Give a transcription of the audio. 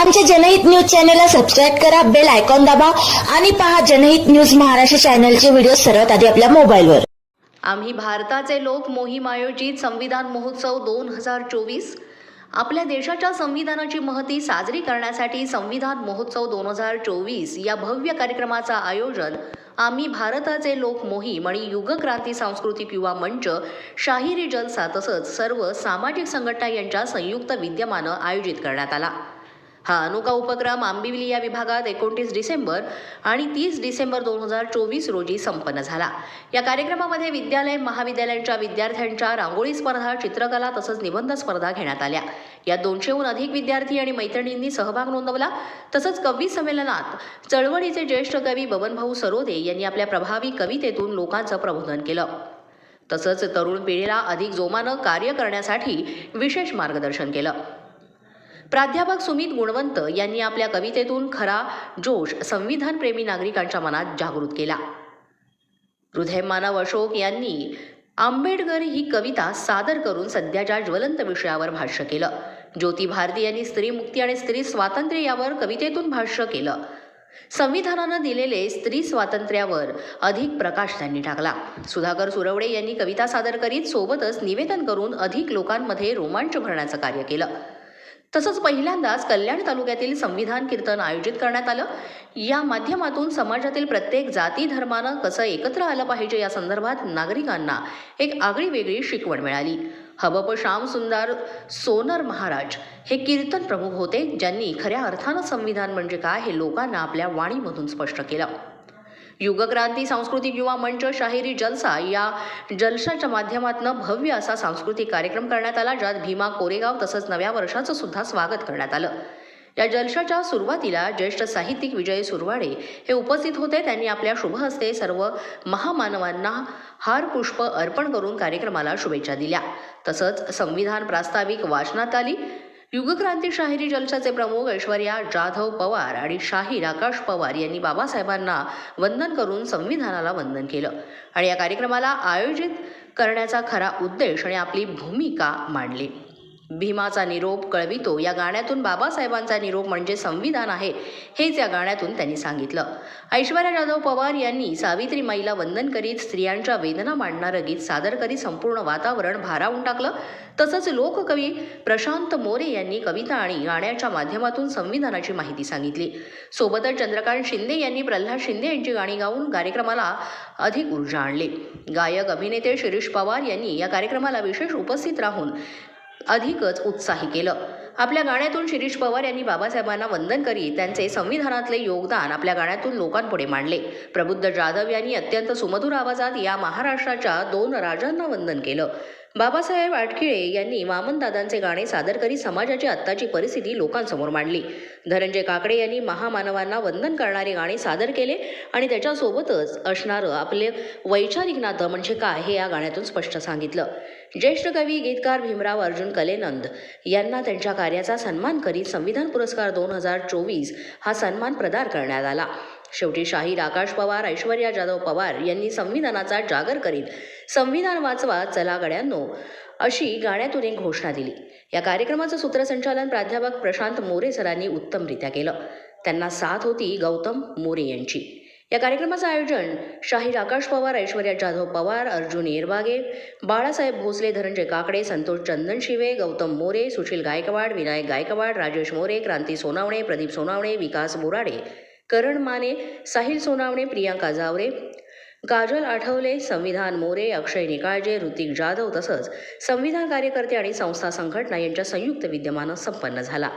आमच्या जनहित न्यूज चॅनलला सबस्क्राईब करा बेल आयकॉन दाबा आणि पहा जनहित न्यूज महाराष्ट्र चॅनलचे व्हिडिओ सर्वात आधी आपल्या मोबाईलवर. आम्ही भारताचे लोक मोहीम आयोजित संविधान महोत्सव दोन हजार चोवीस. आपल्या देशाच्या संविधानाची महती साजरी करण्यासाठी संविधान महोत्सव दोन हजार चोवीस या भव्य कार्यक्रमाचं आयोजन आम्ही भारताचे लोक मोहीम आणि युगक्रांती सांस्कृतिक युवा मंच शाहिरी जलसा तसंच सर्व सामाजिक संघटना यांच्या संयुक्त विद्यमानं आयोजित करण्यात आला. हा अनोखा उपक्रम आंबिवली या विभागात एकोणतीस डिसेंबर आणि तीस डिसेंबर दोन हजार चोवीस रोजी संपन्न झाला. या कार्यक्रमामध्ये विद्यालय महाविद्यालयांच्या विद्यार्थ्यांच्या रांगोळी स्पर्धा चित्रकला तसंच निबंध स्पर्धा घेण्यात आल्या. यात दोनशेहून अधिक विद्यार्थी आणि मैत्रिणींनी सहभाग नोंदवला. तसंच कवी संमेलनात चळवळीचे ज्येष्ठ कवी बबनभाऊ सरोदे यांनी आपल्या प्रभावी कवितेतून लोकांचं प्रबोधन केलं. तसंच तरुण पिढीला अधिक जोमानं कार्य करण्यासाठी विशेष मार्गदर्शन केलं. प्राध्यापक सुमित गुणवंत यांनी आपल्या कवितेतून खरा जोश संविधानप्रेमी नागरिकांच्या मनात जागृत केला. हृदय मानव अशोक यांनी आंबेडकर ही कविता सादर करून सध्याच्या ज्वलंत विषयावर भाष्य केलं. ज्योती भारती यांनी स्त्री मुक्ती आणि स्त्री स्वातंत्र्य यावर कवितेतून भाष्य केलं. संविधानानं दिलेले स्त्री स्वातंत्र्यावर अधिक प्रकाश त्यांनी टाकला. सुधाकर सुरवडे यांनी कविता सादर करीत सोबतच निवेदन करून अधिक लोकांमध्ये रोमांच भरण्याचं कार्य केलं. तसंच पहिल्यांदाच कल्याण तालुक्यातील संविधान कीर्तन आयोजित करण्यात आलं. या माध्यमातून समाजातील प्रत्येक जाती धर्मानं कसं एकत्र आलं पाहिजे या संदर्भात नागरिकांना एक आगळी वेगळी शिकवण मिळाली. हबप श्याम सुंदर सोनर महाराज हे कीर्तन प्रमुख होते ज्यांनी खऱ्या अर्थानं संविधान म्हणजे काय हे लोकांना आपल्या वाणीमधून स्पष्ट केलं. युगक्रांती सांस्कृतिक युवा मंच शाहिरी जलसा या जलशाच्या माध्यमातून भव्य असा सांस्कृतिक कार्यक्रम करण्यात आला ज्यात भीमा कोरेगाव तसंच नव्या वर्षाचं सुद्धा स्वागत करण्यात आलं. या जलशाच्या सुरुवातीला ज्येष्ठ साहित्यिक विजय सुरवाडे हे उपस्थित होते. त्यांनी आपल्या शुभ हस्ते सर्व महामानवांना हार पुष्प अर्पण करून कार्यक्रमाला शुभेच्छा दिल्या. तसंच संविधान प्रास्ताविक वाचनात आली. युगक्रांती शाहिरी जलसाचे प्रमुख ऐश्वर्या जाधव पवार आणि शाहीर आकाश पवार यांनी बाबासाहेबांना वंदन करून संविधानाला वंदन केलं. आणि या कार्यक्रमाला आयोजित करण्याचा खरा उद्देश आणि आपली भूमिका मांडली. भीमाचा निरोप कळवितो. या गाण्यातून बाबासाहेबांचा निरोप म्हणजे संविधान आहे. हेच या गाण्यातून त्यांनी सांगितलं. ऐश्वर्या जाधव पवार यांनी सावित्रीमाईला वंदन करीत स्त्रियांच्या वेदना मांडणारं गीत सादर करीत संपूर्ण वातावरण भारावून टाकलं. तसंच लोककवी प्रशांत मोरे यांनी कविता आणि गाण्याच्या माध्यमातून संविधानाची माहिती सांगितली. सोबतच चंद्रकांत शिंदे यांनी प्रल्हाद शिंदे यांची गाणी गाऊन कार्यक्रमाला अधिक ऊर्जा आणली. गायक अभिनेते शिरीष पवार यांनी या कार्यक्रमाला विशेष उपस्थित राहून अधिकच उत्साही केलं. आपल्या गाण्यातून शिरीष पवार यांनी बाबासाहेबांना वंदन करीत त्यांचे संविधानातले योगदान आपल्या गाण्यातून लोकांपुढे मांडले. प्रबुद्ध जाधव यांनी अत्यंत सुमधुर आवाजात या महाराष्ट्राच्या दोन राजांना वंदन केलं. बाबासाहेब आटखिळे यांनी वामनदादांचे गाणे सादर करीत समाजाची आत्ताची परिस्थिती लोकांसमोर मांडली. धनंजय काकडे यांनी महामानवांना वंदन करणारे गाणे सादर केले आणि त्याच्यासोबतच असणारं आपले वैचारिक नातं म्हणजे काय हे या गाण्यातून स्पष्ट सांगितलं. ज्येष्ठ कवी गीतकार भीमराव अर्जुन कलेनंद यांना त्यांच्या कार्याचा सन्मान करीत संविधान पुरस्कार दोन हजार चोवीस हा सन्मान प्रदान करण्यात आला. शेवटी शाहीर आकाश पवार ऐश्वर्या जाधव पवार यांनी संविधानाचा जागर करीत संविधान वाचवा चला गड्यांनो अशी गाण्यातून एक घोषणा दिली. या कार्यक्रमाचं सूत्रसंचालन प्राध्यापक प्रशांत मोरे सरांनी उत्तमरित्या केलं. त्यांना साथ होती गौतम मोरे यांची. या कार्यक्रमाचं आयोजन शाहीर आकाश पवार ऐश्वर्या जाधव पवार अर्जुन येरबागे बाळासाहेब भोसले धनंजय काकडे संतोष चंदन शिवे गौतम मोरे सुशील गायकवाड विनायक गायकवाड राजेश मोरे क्रांती सोनावणे प्रदीप सोनावणे विकास बोराडे करण माने साहिल सोनावणे प्रियांका जावरे. काजल आठवले संविधान मोरे अक्षय निकाळजे ऋतिक जाधव तसंच संविधान कार्यकर्ते आणि संस्था संघटना यांच्या संयुक्त विद्यमानं संपन्न झाला.